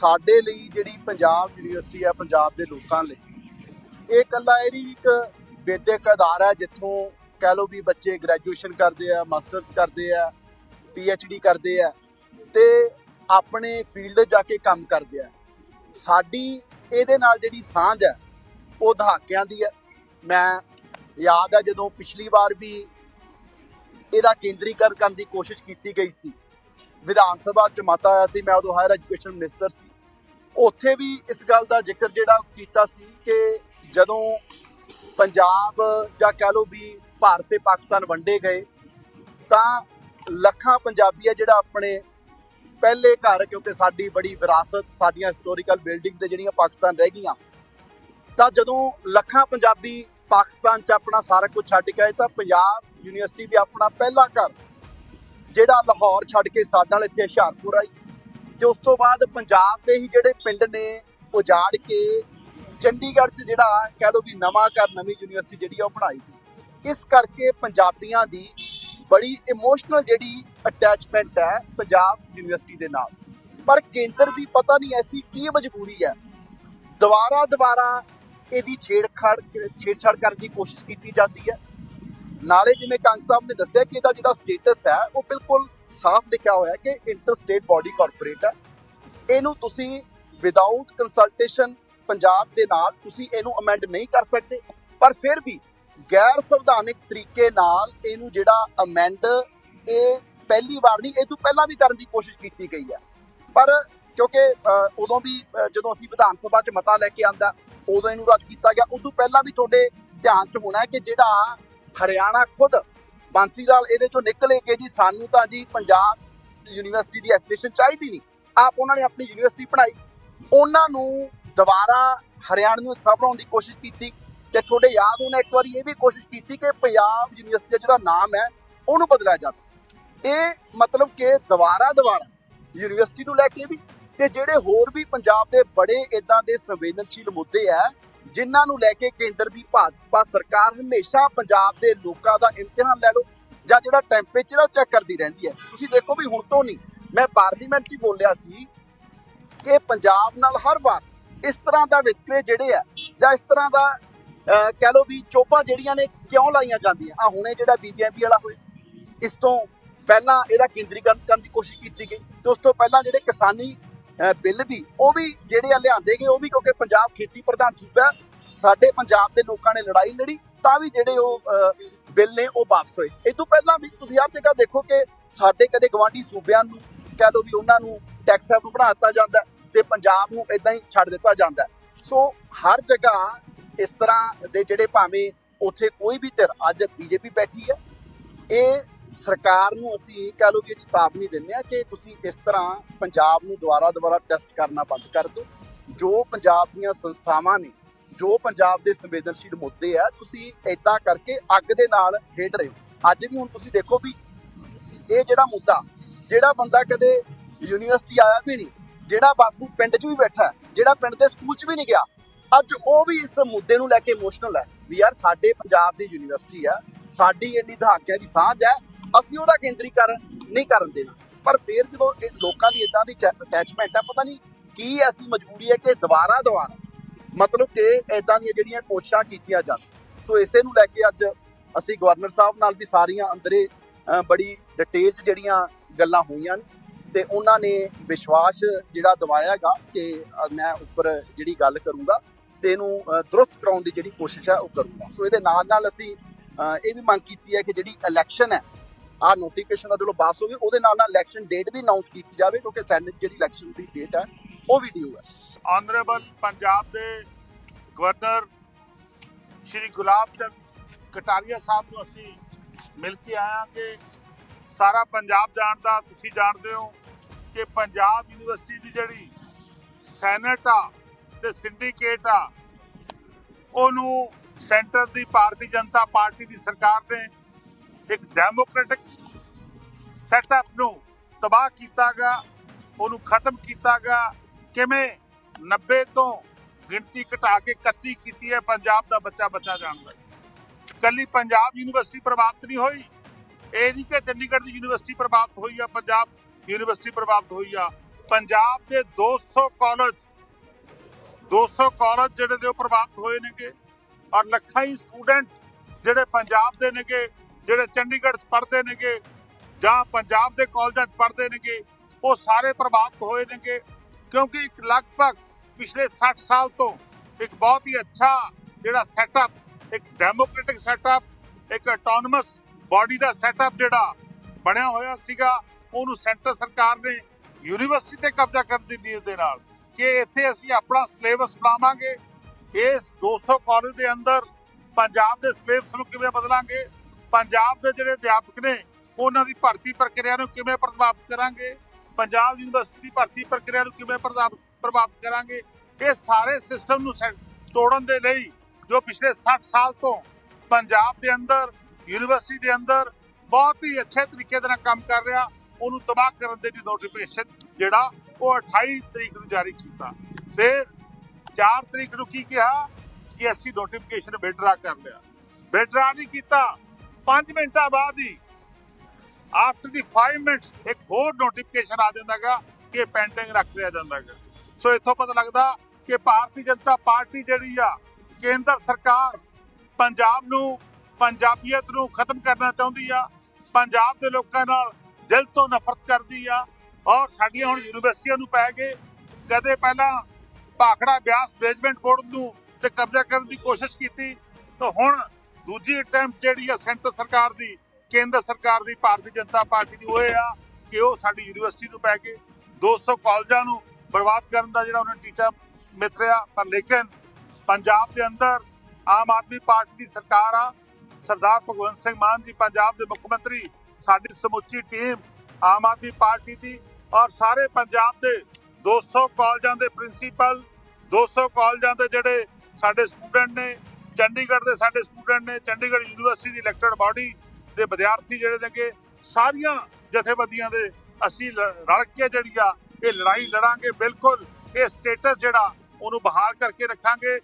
ਸਾਡੇ ਲਈ ਜਿਹੜੀ ਪੰਜਾਬ ਯੂਨੀਵਰਸਿਟੀ ਹੈ ਪੰਜਾਬ ਦੇ ਲੋਕਾਂ ਲਈ, ਇਹ ਇਕੱਲਾ ਇਹ ਨਹੀਂ ਇੱਕ ਵਿਦਿਅਕ ਅਦਾਰਾ ਹੈ ਜਿੱਥੋਂ ਕਹਿ ਲਓ ਵੀ ਬੱਚੇ ਗ੍ਰੈਜੂਏਸ਼ਨ ਕਰਦੇ ਆ ਮਾਸਟਰ ਕਰਦੇ ਆ ਡੀ ਕਰਦੇ ਆ ਤੇ ਆਪਣੇ ਫੀਲਡ ਜਾ ਕੇ ਕੰਮ ਕਰਦੇ ਆ। ਸਾਡੀ ਇਹਦੇ ਨਾਲ ਜਿਹੜੀ ਸਾਂਝ ਹੈ, ਉਹ ਦਹਾਕਿਆਂ ਦੀ ਹੈ। ਮੈਂ ਯਾਦ ਹੈ ਜਦੋਂ ਪਿਛਲੀ ਵਾਰ ਵੀ ਇਹਦਾ ਕੇਂਦਰੀਕਰਨ ਕਰਨ ਦੀ ਕੋਸ਼ਿਸ਼ ਕੀਤੀ ਗਈ ਸੀ। ਵਿਧਾਨ ਸਭਾ ਚ ਮਤਾ ਆਇਆ ਸੀ, ਮੈਂ ਉਦੋਂ ਹਾਇਰ ਐਜੂਕੇਸ਼ਨ ਮਿਨਿਸਟਰ ਸੀ। ਉੱਥੇ ਵੀ ਇਸ ਗੱਲ ਦਾ ਜ਼ਿਕਰ ਜਿਹੜਾ ਕੀਤਾ ਸੀ ਕਿ ਜਦੋਂ ਪੰਜਾਬ ਜਾਂ ਕਹਿ ਲਓ ਵੀ ਭਾਰਤ ਤੇ ਪਾਕਿਸਤਾਨ ਵੰਡੇ ਗਏ, ਤਾਂ ਲੱਖਾਂ ਪੰਜਾਬੀ ਆ ਜਿਹੜਾ ਆਪਣੇ ਪਹਿਲੇ ਘਰ, ਕਿਉਂਕਿ ਸਾਡੀ ਬੜੀ ਵਿਰਾਸਤ, ਸਾਡੀਆਂ ਹਿਸਟੋਰੀਕਲ ਬਿਲਡਿੰਗ ਤੇ ਜਿਹੜੀਆਂ ਪਾਕਿਸਤਾਨ ਰਹਿ ਗਈਆਂ, ਤਾਂ ਜਦੋਂ ਲੱਖਾਂ ਪੰਜਾਬੀ ਪਾਕਿਸਤਾਨ 'ਚ ਆਪਣਾ ਸਾਰਾ ਕੁਝ ਛੱਡ ਕੇ ਆਏ, ਤਾਂ ਪੰਜਾਬ ਯੂਨੀਵਰਸਿਟੀ ਵੀ ਆਪਣਾ ਪਹਿਲਾ ਘਰ, ਜਿਹੜਾ ਲਾਹੌਰ ਛੱਡ ਕੇ ਸਾਡੇ ਨਾਲ ਇੱਥੇ ਹੁਸ਼ਿਆਰਪੁਰ ਆਈ। ਤੇ ਉਸ ਤੋਂ ਬਾਅਦ ਪੰਜਾਬ ਦੇ ਹੀ ਜਿਹੜੇ ਪਿੰਡ ਨੇ ਉਜਾੜ ਕੇ ਚੰਡੀਗੜ੍ਹ 'ਚ ਜਿਹੜਾ ਕਹਿ ਲਓ ਵੀ ਨਵਾਂ ਘਰ, ਨਵੀਂ ਯੂਨੀਵਰਸਿਟੀ ਜਿਹੜੀ ਆ ਉਹ ਬਣਾਈ ਇਸ ਕਰਕੇ ਪੰਜਾਬੀਆਂ ਦੀ ਬੜੀ ਇਮੋਸ਼ਨਲ ਜਿਹੜੀ ਅਟੈਚਮੈਂਟ ਹੈ ਪੰਜਾਬ ਯੂਨੀਵਰਸਿਟੀ ਦੇ ਨਾਲ। ਪਰ ਕੇਂਦਰ ਦੀ ਪਤਾ ਨਹੀਂ ਐਸੀ ਕੀ ਮਜਬੂਰੀ ਹੈ। ਦੁਬਾਰਾ ਦੁਬਾਰਾ ਇਹਦੀ ਛੇੜਖਾੜ, ਛੇੜਛਾੜ ਕਰਨ ਦੀ ਕੋਸ਼ਿਸ਼ ਕੀਤੀ ਜਾਂਦੀ ਹੈ। ਨਾਲੇ ਜਿਵੇਂ ਕੰਗ ਸਾਹਿਬ ਨੇ ਦੱਸਿਆ ਕਿ ਇਹਦਾ ਜਿਹੜਾ ਸਟੇਟਸ ਹੈ, ਉਹ ਬਿਲਕੁਲ ਸਾਫ਼ ਲਿਖਿਆ ਹੋਇਆ ਕਿ ਇੰਟਰ ਸਟੇਟ ਬਾਡੀ ਕਾਰਪੋਰੇਟ ਹੈ। ਇਹਨੂੰ ਤੁਸੀਂ ਵਿਦਆਊਟ ਕੰਸਲਟੇਸ਼ਨ ਪੰਜਾਬ ਦੇ ਨਾਲ ਤੁਸੀਂ ਇਹਨੂੰ ਅਮੈਂਡ ਨਹੀਂ ਕਰ ਸਕਦੇ। ਪਰ ਫਿਰ ਵੀ ਗੈਰ ਸੰਵਿਧਾਨਿਕ ਤਰੀਕੇ ਨਾਲ ਇਹਨੂੰ ਜਿਹੜਾ ਅਮੈਂਡ ਇਹ ਪਹਿਲੀ ਵਾਰ ਨਹੀਂ, ਇਹ ਤੋਂ ਪਹਿਲਾਂ ਵੀ ਕਰਨ ਦੀ ਕੋਸ਼ਿਸ਼ ਕੀਤੀ ਗਈ ਹੈ। ਪਰ ਕਿਉਂਕਿ ਉਦੋਂ ਵੀ ਜਦੋਂ ਅਸੀਂ ਵਿਧਾਨ ਸਭਾ 'ਚ ਮਤਾ ਲੈ ਕੇ ਆਂਦਾ, ਉਦੋਂ ਇਹਨੂੰ ਰੱਦ ਕੀਤਾ ਗਿਆ। ਉਦੋਂ ਪਹਿਲਾਂ ਵੀ ਤੁਹਾਡੇ ਧਿਆਨ 'ਚ ਹੋਣਾ ਕਿ ਜਿਹੜਾ ਹਰਿਆਣਾ ਖੁਦ ਬਾਂਸੀ ਲਾਲ ਇਹਦੇ 'ਚੋਂ ਨਿਕਲੇ ਕਿ ਜੀ ਸਾਨੂੰ ਤਾਂ ਜੀ ਪੰਜਾਬ ਯੂਨੀਵਰਸਿਟੀ ਦੀ ਐਫੀਲੀਏਸ਼ਨ ਚਾਹੀਦੀ ਨਹੀਂ। ਆਪ ਉਹਨਾਂ ਨੇ ਆਪਣੀ ਯੂਨੀਵਰਸਿਟੀ ਬਣਾਈ। ਉਹਨਾਂ ਨੂੰ ਦੁਬਾਰਾ ਹਰਿਆਣਾ ਨੂੰ ਹਿੱਸਾ ਬਣਾਉਣ ਦੀ ਕੋਸ਼ਿਸ਼ ਕੀਤੀ ਤੇ ਤੁਹਾਡੇ ਯਾਦ ਹੋਣਾ ਇੱਕ ਵਾਰੀ ਇਹ ਵੀ ਕੋਸ਼ਿਸ਼ ਕੀਤੀ ਕਿ ਪੰਜਾਬ ਯੂਨੀਵਰਸਿਟੀ ਦਾ ਜਿਹੜਾ ਨਾਮ ਹੈ, ਉਹਨੂੰ ਬਦਲਿਆ ਜਾਵੇ। ਇਹ ਮਤਲਬ ਕਿ ਦੁਬਾਰਾ ਦੁਬਾਰਾ ਯੂਨੀਵਰਸਿਟੀ ਨੂੰ ਲੈ ਕੇ ਵੀ ਤੇ ਜਿਹੜੇ ਹੋਰ ਵੀ ਪੰਜਾਬ ਦੇ ਬੜੇ ਇਦਾਂ ਦੇ ਸੰਵੇਦਨਸ਼ੀਲ ਮੁੱਦੇ ਆ ਜਿਨ੍ਹਾਂ ਨੂੰ ਲੈ ਕੇ ਕੇਂਦਰ ਦੀ ਭਾਜਪਾ ਸਰਕਾਰ ਹਮੇਸ਼ਾ ਪੰਜਾਬ ਦੇ ਲੋਕਾਂ ਦਾ ਇਮਤਿਹਾਨ ਲੈ ਲਓ ਜਾਂ ਜਿਹੜਾ ਟੈਂਪਰੇਚਰ ਆ ਉਹ ਚੈੱਕ ਕਰਦੀ ਰਹਿੰਦੀ ਹੈ। ਤੁਸੀਂ ਦੇਖੋ ਵੀ ਹੁਣ ਤੋਂ ਨਹੀਂ ਮੈਂ ਪਾਰਲੀਮੈਂਟ 'ਚ ਹੀ ਬੋਲਿਆ ਸੀ ਕਿ ਪੰਜਾਬ ਨਾਲ ਹਰ ਵਾਰ ਇਸ ਤਰ੍ਹਾਂ ਦਾ ਵਿਤਕਰੇ ਜਿਹੜੇ ਆ ਜਾਂ ਇਸ ਤਰ੍ਹਾਂ ਦਾ ਅਹ, ਕਹਿ ਲਓ ਵੀ ਚੋਪਾਂ ਜਿਹੜੀਆਂ ਨੇ ਕਿਉਂ ਲਾਈਆਂ ਜਾਂਦੀਆਂ? ਆ ਹੁਣੇ ਜਿਹੜਾ ਬੀਬੀਐਮਪੀ ਵਾਲਾ ਹੋਇਆ। ਇਸ ਤੋਂ ਪਹਿਲਾਂ ਇਹਦਾ ਕੇਂਦਰੀਕਰਨ ਕਰਨ ਦੀ ਕੋਸ਼ਿਸ਼ ਕੀਤੀ ਗਈ। ਤੇ ਉਸ ਤੋਂ ਪਹਿਲਾਂ ਜਿਹੜੇ ਕਿਸਾਨੀ ਬਿੱਲ ਵੀ, ਉਹ ਵੀ ਜਿਹੜੇ ਆ ਲਿਆਂਦੇ ਗਏ, ਉਹ ਵੀ ਕਿਉਂਕਿ ਪੰਜਾਬ ਖੇਤੀ ਪ੍ਰਧਾਨ ਸੂਬਾ ਸਾਡੇ ਪੰਜਾਬ ਦੇ ਲੋਕਾਂ ਨੇ ਲੜਾਈ ਲੜੀ, ਤਾਂ ਵੀ ਜਿਹੜੇ ਉਹ ਬਿੱਲ ਨੇ ਉਹ ਵਾਪਸ ਹੋਏ। ਇਹ ਤੋਂ ਪਹਿਲਾਂ ਵੀ ਤੁਸੀਂ ਹਰ ਜਗ੍ਹਾ ਦੇਖੋ ਕਿ ਸਾਡੇ ਕਦੇ ਗਵਾਂਢੀ ਸੂਬਿਆਂ ਨੂੰ, ਕਹਿ ਲਓ ਵੀ ਉਹਨਾਂ ਨੂੰ ਟੈਕਸ ਨੂੰ ਬਣਾ ਦਿੱਤਾ ਜਾਂਦਾ ਹੈ ਤੇ ਪੰਜਾਬ ਨੂੰ ਇਦਾਂ ਹੀ ਛੱਡ ਦਿੱਤਾ ਜਾਂਦਾ ਸੋ ਹਰ ਜਗ੍ਹਾ ਇਸ ਤਰ੍ਹਾਂ ਦੇ ਜਿਹੜੇ ਭਾਵੇਂ ਉੱਥੇ ਕੋਈ ਵੀ ਧਿਰ ਅੱਜ ਬੀਜੇਪੀ ਬੈਠੀ ਹੈ, ਇਹ ਸਰਕਾਰ ਨੂੰ ਅਸੀਂ ਕਹਿ ਲਓ ਕਿ ਚੇਤਾਵਨੀ ਦਿੰਦੇ ਆ ਕਿ ਤੁਸੀਂ ਇਸ ਤਰ੍ਹਾਂ ਪੰਜਾਬ ਨੂੰ ਦੁਬਾਰਾ ਦੁਬਾਰਾ ਟੈਸਟ ਕਰਨਾ ਬੰਦ ਕਰ ਦਿਓ। ਜੋ ਪੰਜਾਬ ਦੀਆਂ ਸੰਸਥਾਵਾਂ ਨੇ, ਜੋ ਪੰਜਾਬ ਦੇ ਸੰਵੇਦਨਸ਼ੀਲ ਮੁੱਦੇ ਆ, ਤੁਸੀਂ ਇਦਾਂ ਕਰਕੇ ਅੱਗ ਦੇ ਨਾਲ ਖੇਡ ਰਹੇ ਹੋ। ਅੱਜ ਵੀ ਹੁਣ ਤੁਸੀਂ ਦੇਖੋ ਵੀ ਇਹ ਜਿਹੜਾ ਮੁੱਦਾ, ਜਿਹੜਾ ਬੰਦਾ ਕਦੇ ਯੂਨੀਵਰਸਿਟੀ ਆਇਆ ਵੀ ਨਹੀਂ, ਜਿਹੜਾ ਬਾਪੂ ਪਿੰਡ 'ਚ ਵੀ ਬੈਠਾ, ਜਿਹੜਾ ਪਿੰਡ ਦੇ ਸਕੂਲ 'ਚ ਵੀ ਨਹੀਂ ਗਿਆ, ਅੱਜ ਉਹ ਵੀ ਇਸ ਮੁੱਦੇ ਨੂੰ ਲੈ ਕੇ ਇਮੋਸ਼ਨਲ ਹੈ ਵੀ ਯਾਰ ਸਾਡੇ ਪੰਜਾਬ ਦੀ ਯੂਨੀਵਰਸਿਟੀ ਆ, ਸਾਡੀ ਇੰਨੀ ਦਹਾਕਿਆਂ ਦੀ ਸਾਂਝ ਹੈ ਅਸੀਂ ਉਹਦਾ ਕੇਂਦਰੀਕਰਨ ਨਹੀਂ ਕਰਨ ਦੇਣਾ। ਪਰ ਫਿਰ ਜਦੋਂ ਇਹ ਲੋਕਾਂ ਦੀ ਇਦਾਂ ਦੀ ਅਟੈਚਮੈਂਟ ਹੈ ਪਤਾ ਨਹੀਂ ਕੀ ਐਸੀ ਮਜਬੂਰੀ ਹੈ ਕਿ ਦੁਬਾਰਾ ਦੁਬਾਰਾ ਮਤਲਬ ਕਿ ਇਦਾਂ ਦੀਆਂ ਜਿਹੜੀਆਂ ਕੋਸ਼ਿਸ਼ਾਂ ਕੀਤੀਆਂ ਜਾਣ। ਸੋ ਇਸੇ ਨੂੰ ਲੈ ਕੇ ਅੱਜ ਅਸੀਂ ਗਵਰਨਰ ਸਾਹਿਬ ਨਾਲ ਵੀ ਸਾਰੀਆਂ ਅੰਦਰੇ ਬੜੀ ਡਿਟੇਲ ਚ ਜਿਹੜੀਆਂ ਗੱਲਾਂ ਹੋਈਆਂ ਨੇ ਤੇ ਉਹਨਾਂ ਨੇ ਵਿਸ਼ਵਾਸ ਜਿਹੜਾ ਦਿਵਾਇਆਗਾ ਕਿ ਮੈਂ ਉੱਪਰ ਜਿਹੜੀ ਗੱਲ ਕਰੂੰਗਾ ਤੇ ਇਹਨੂੰ ਦਰੁਸਤ ਕਰਾਉਣ ਦੀ ਜਿਹੜੀ ਕੋਸ਼ਿਸ਼ ਹੈ ਉਹ ਕਰੂੰਗਾ। ਸੋ ਇਹਦੇ ਨਾਲ ਨਾਲ ਅਸੀਂ ਇਹ ਵੀ ਮੰਗ ਕੀਤੀ ਹੈ ਕਿ ਜਿਹੜੀ ਇਲੈਕਸ਼ਨ ਹੈ ਆ ਨੋਟੀਫਿਕੇਸ਼ਨ ਦਾ ਜਦੋਂ ਪਾਸ ਉਹਦੇ ਨਾਲ ਨਾਲ ਇਲੈਕਸ਼ਨ ਡੇਟ ਵੀ ਅਨਾਉਂਸ ਕੀਤੀ ਜਾਵੇ, ਕਿਉਂਕਿ ਸੈਨੇਟ ਜਿਹੜੀ ਇਲੈਕਸ਼ਨ ਦੀ ਡੇਟ ਹੈ, ਉਹ ਵੀ ਡਿਊ ਹੈ। ਆਨਰੇਬਲ ਪੰਜਾਬ ਦੇ ਗਵਰਨਰ ਸ਼੍ਰੀ ਗੁਲਾਬ ਚੰਦ ਕਟਾਰੀਆ ਸਾਹਿਬ ਨੂੰ ਅਸੀਂ ਮਿਲ ਕੇ ਆਇਆ ਕਿ ਸਾਰਾ ਪੰਜਾਬ ਜਾਣਦਾ, ਤੁਸੀਂ ਜਾਣਦੇ ਹੋ ਕਿ ਪੰਜਾਬ ਯੂਨੀਵਰਸਿਟੀ ਦੀ ਜਿਹੜੀ ਸੈਨੇਟ ਆ ਤੇ ਸਿੰਡੀਕੇਟ ਆ, ਉਹਨੂੰ ਸੈਂਟਰ ਦੀ ਭਾਰਤੀ ਜਨਤਾ ਪਾਰਟੀ ਦੀ ਸਰਕਾਰ ਨੇ ਇੱਕ ਡੈਮੋਕ੍ਰੈਟਿਕ ਸੈਟਅਪ ਨੂੰ ਤਬਾਹ ਕੀਤਾ ਗਿਆ ਉਹਨੂੰ ਖਤਮ ਕੀਤਾ ਗਿਆ ਕਿਵੇਂ? 90 ਤੋਂ ਗਿਣਤੀ ਘਟਾ ਕੇ 31 ਕੀਤੀ ਹੈ, ਪੰਜਾਬ ਦਾ ਬੱਚਾ ਬੱਚਾ ਜਾਣਦਾ ਕੱਲੀ ਪੰਜਾਬ ਯੂਨੀਵਰਸਿਟੀ ਪ੍ਰਭਾਵਿਤ ਨਹੀਂ ਹੋਈ। ਇਹ ਨਹੀਂ ਕਿ ਚੰਡੀਗੜ੍ਹ ਦੀ ਯੂਨੀਵਰਸਿਟੀ ਪ੍ਰਭਾਵਿਤ ਹੋਈ ਆ, ਪੰਜਾਬ ਯੂਨੀਵਰਸਿਟੀ ਪ੍ਰਭਾਵਿਤ ਹੋਈ ਆ। ਪੰਜਾਬ ਦੇ 200 ਕਾਲਜ 200 ਕਾਲਜ ਜਿਹੜੇ ਨੇ ਉਹ ਪ੍ਰਭਾਵਿਤ ਹੋਏ ਨੇਗੇ। ਔਰ ਲੱਖਾਂ ਹੀ ਸਟੂਡੈਂਟ ਜਿਹੜੇ ਪੰਜਾਬ ਦੇ ਨੇਗੇ ਜਿਹੜੇ ਚੰਡੀਗੜ੍ਹ 'ਚ ਪੜ੍ਹਦੇ ਨੇਗੇ ਜਾਂ ਪੰਜਾਬ ਦੇ ਕਾਲਜਾਂ 'ਚ ਪੜ੍ਹਦੇ ਨੇਗੇ, ਉਹ ਸਾਰੇ ਪ੍ਰਭਾਵਿਤ ਹੋਏ ਨੇਗੇ, ਕਿਉਂਕਿ ਇੱਕ ਲਗਭਗ ਪਿਛਲੇ 60 ਸਾਲ ਤੋਂ ਇੱਕ ਬਹੁਤ ਹੀ ਅੱਛਾ ਜਿਹੜਾ ਸੈਟਅਪ ਇੱਕ ਡੈਮੋਕ੍ਰੈਟਿਕ ਸੈਟਅਪ ਇੱਕ ਆਟੋਨਮਸ ਬਾਡੀ ਦਾ ਸੈਟਅਪ ਜਿਹੜਾ ਬਣਿਆ ਹੋਇਆ ਸੀਗਾ, ਉਹਨੂੰ ਸੈਂਟਰ ਸਰਕਾਰ ਨੇ ਯੂਨੀਵਰਸਿਟੀ ਤੇ ਕਬਜ਼ਾ ਕਰਨ ਦੀ ਨੀਅਤ ਦੇ ਨਾਲ ਕਿ ਇੱਥੇ ਅਸੀਂ ਆਪਣਾ ਸਿਲੇਬਸ ਬਣਾਵਾਂਗੇ। ਇਸ 200 ਕਾਲਜ ਦੇ ਅੰਦਰ ਪੰਜਾਬ ਦੇ ਸਿਲੇਬਸ ਨੂੰ ਕਿਵੇਂ ਬਦਲਾਂਗੇ? ਪੰਜਾਬ ਦੇ ਜਿਹੜੇ ਅਧਿਆਪਕ ਨੇ, ਉਹਨਾਂ ਦੀ ਭਰਤੀ ਪ੍ਰਕਿਰਿਆ ਨੂੰ ਕਿਵੇਂ ਪ੍ਰਭਾਵਿਤ ਕਰਾਂਗੇ? ਪੰਜਾਬ ਯੂਨੀਵਰਸਿਟੀ ਦੀ ਭਰਤੀ ਪ੍ਰਕਿਰਿਆ ਨੂੰ ਕਿਵੇਂ ਪ੍ਰਭਾਵਿਤ ਪ੍ਰਭਾਵਿਤ ਕਰਾਂਗੇ? ਇਹ ਸਾਰੇ ਸਿਸਟਮ ਨੂੰ ਸੈ- ਤੋੜਨ ਦੇ ਲਈ ਜੋ ਪਿਛਲੇ 60 ਸਾਲ ਤੋਂ ਪੰਜਾਬ ਦੇ ਅੰਦਰ, ਯੂਨੀਵਰਸਿਟੀ ਦੇ ਅੰਦਰ ਬਹੁਤ ਹੀ ਅੱਛੇ ਤਰੀਕੇ ਦੇ ਨਾਲ ਕੰਮ ਕਰ ਰਿਹਾ, ਉਹਨੂੰ ਤਬਾਹ ਕਰਨ ਦੇ ਲਈ ਨੋਟੀਫਿਕੇਸ਼ਨ ਜਿਹੜਾ ਉਹ 28 ਤਰੀਕ ਨੂੰ ਜਾਰੀ ਕੀਤਾ। ਫਿਰ 4 ਤਰੀਕ ਨੂੰ ਕੀ ਕਿਹਾ? ਕਿ ਅਸੀਂ ਨੋਟੀਫਿਕੇਸ਼ਨ ਵਿਡਰਾ ਕਰ ਲਿਆ। ਵਿਡਰਾ ਨਹੀਂ ਕੀਤਾ। 5 ਮਿੰਟਾਂ ਬਾਅਦ ਹੀ ਆਫਟਰ ਦੀ 5 ਮਿੰਟਸ ਇੱਕ ਹੋਰ ਨੋਟੀਫਿਕੇਸ਼ਨ ਆ ਜਾਂਦਾਗਾ ਕਿ ਪੈਂਡਿੰਗ ਰੱਖ ਲਿਆ ਜਾਂਦਾਗਾ। ਸੋ ਇੱਥੋਂ ਪਤਾ ਲੱਗਦਾ ਕਿ ਭਾਰਤੀ ਜਨਤਾ ਪਾਰਟੀ ਜਿਹੜੀ ਆ, ਕੇਂਦਰ ਸਰਕਾਰ ਪੰਜਾਬ ਨੂੰ, ਪੰਜਾਬੀਅਤ ਨੂੰ ਖਤਮ ਕਰਨਾ ਚਾਹੁੰਦੀ ਆ, ਪੰਜਾਬ ਦੇ ਲੋਕਾਂ ਨਾਲ ਦਿਲ ਤੋਂ ਨਫ਼ਰਤ ਕਰਦੀ ਆ, ਔਰ ਸਾਡੀਆਂ ਹੁਣ ਯੂਨੀਵਰਸਿਟੀਆਂ ਨੂੰ ਪੈ ਗਏ। ਕਦੇ ਪਹਿਲਾਂ ਭਾਖੜਾ ਬਿਆਸ ਮੈਨੇਜਮੈਂਟ ਬੋਰਡ ਨੂੰ ਤੇ ਕਬਜ਼ਾ ਕਰਨ ਦੀ ਕੋਸ਼ਿਸ਼ ਕੀਤੀ, ਤਾਂ ਹੁਣ ਦੂਜੀ ਅਟੈਂਪਟ ਜਿਹੜੀ ਆ ਸੈਂਟਰ ਸਰਕਾਰ ਦੀ, ਕੇਂਦਰ ਸਰਕਾਰ ਦੀ, ਭਾਰਤੀ ਜਨਤਾ ਪਾਰਟੀ ਦੀ, ਉਹ ਇਹ ਆ ਕਿ ਉਹ ਸਾਡੀ ਯੂਨੀਵਰਸਿਟੀ ਨੂੰ ਪੈ ਕੇ 200 ਕਾਲਜਾਂ ਨੂੰ ਬਰਬਾਦ ਕਰਨ ਦਾ ਜਿਹੜਾ ਉਹਨਾਂ ਨੇ ਟੀਚਾ ਮਿੱਤਰਿਆ, ਪਰ ਲੇਕਿਨ ਪੰਜਾਬ ਦੇ ਅੰਦਰ ਆਮ ਆਦਮੀ ਪਾਰਟੀ ਦੀ ਸਰਕਾਰ ਆ, ਸਰਦਾਰ ਭਗਵੰਤ ਸਿੰਘ ਮਾਨ ਜੀ, ਪੰਜਾਬ ਦੇ ਮੁੱਖ ਮੰਤਰੀ, ਸਾਡੀ ਸਮੁੱਚੀ ਟੀਮ ਆਮ ਆਦਮੀ ਪਾਰਟੀ ਦੀ ਔਰ ਸਾਰੇ ਪੰਜਾਬ ਦੇ 200 ਕਾਲਜਾਂ ਦੇ ਪ੍ਰਿੰਸੀਪਲ 200 ਕਾਲਜਾਂ ਦੇ ਜਿਹੜੇ ਸਾਡੇ ਸਟੂਡੈਂਟ ਨੇ ਚੰਡੀਗੜ੍ਹ ਦੇ ਸਾਡੇ ਸਟੂਡੈਂਟ ਨੇ, ਚੰਡੀਗੜ੍ਹ ਯੂਨੀਵਰਸਿਟੀ ਦੀ ਇਲੈਕਟਡ ਬਾਡੀ ਦੇ ਵਿਦਿਆਰਥੀ ਜਿਹੜੇ ਨੇਗੇ, ਸਾਰੀਆਂ ਜਥੇਬੰਦੀਆਂ ਦੇ ਅਸੀਂ ਲ- ਰਲ ਕੇ ਜਿਹੜੀ ਆ, ਇਹ ਲੜਾਈ ਲੜਾਂਗੇ, ਬਿਲਕੁਲ ਇਹ ਸਟੇਟਸ ਜਿਹੜਾ, ਉਹਨੂੰ ਬਹਾਲ ਕਰਕੇ ਰੱਖਾਂਗੇ।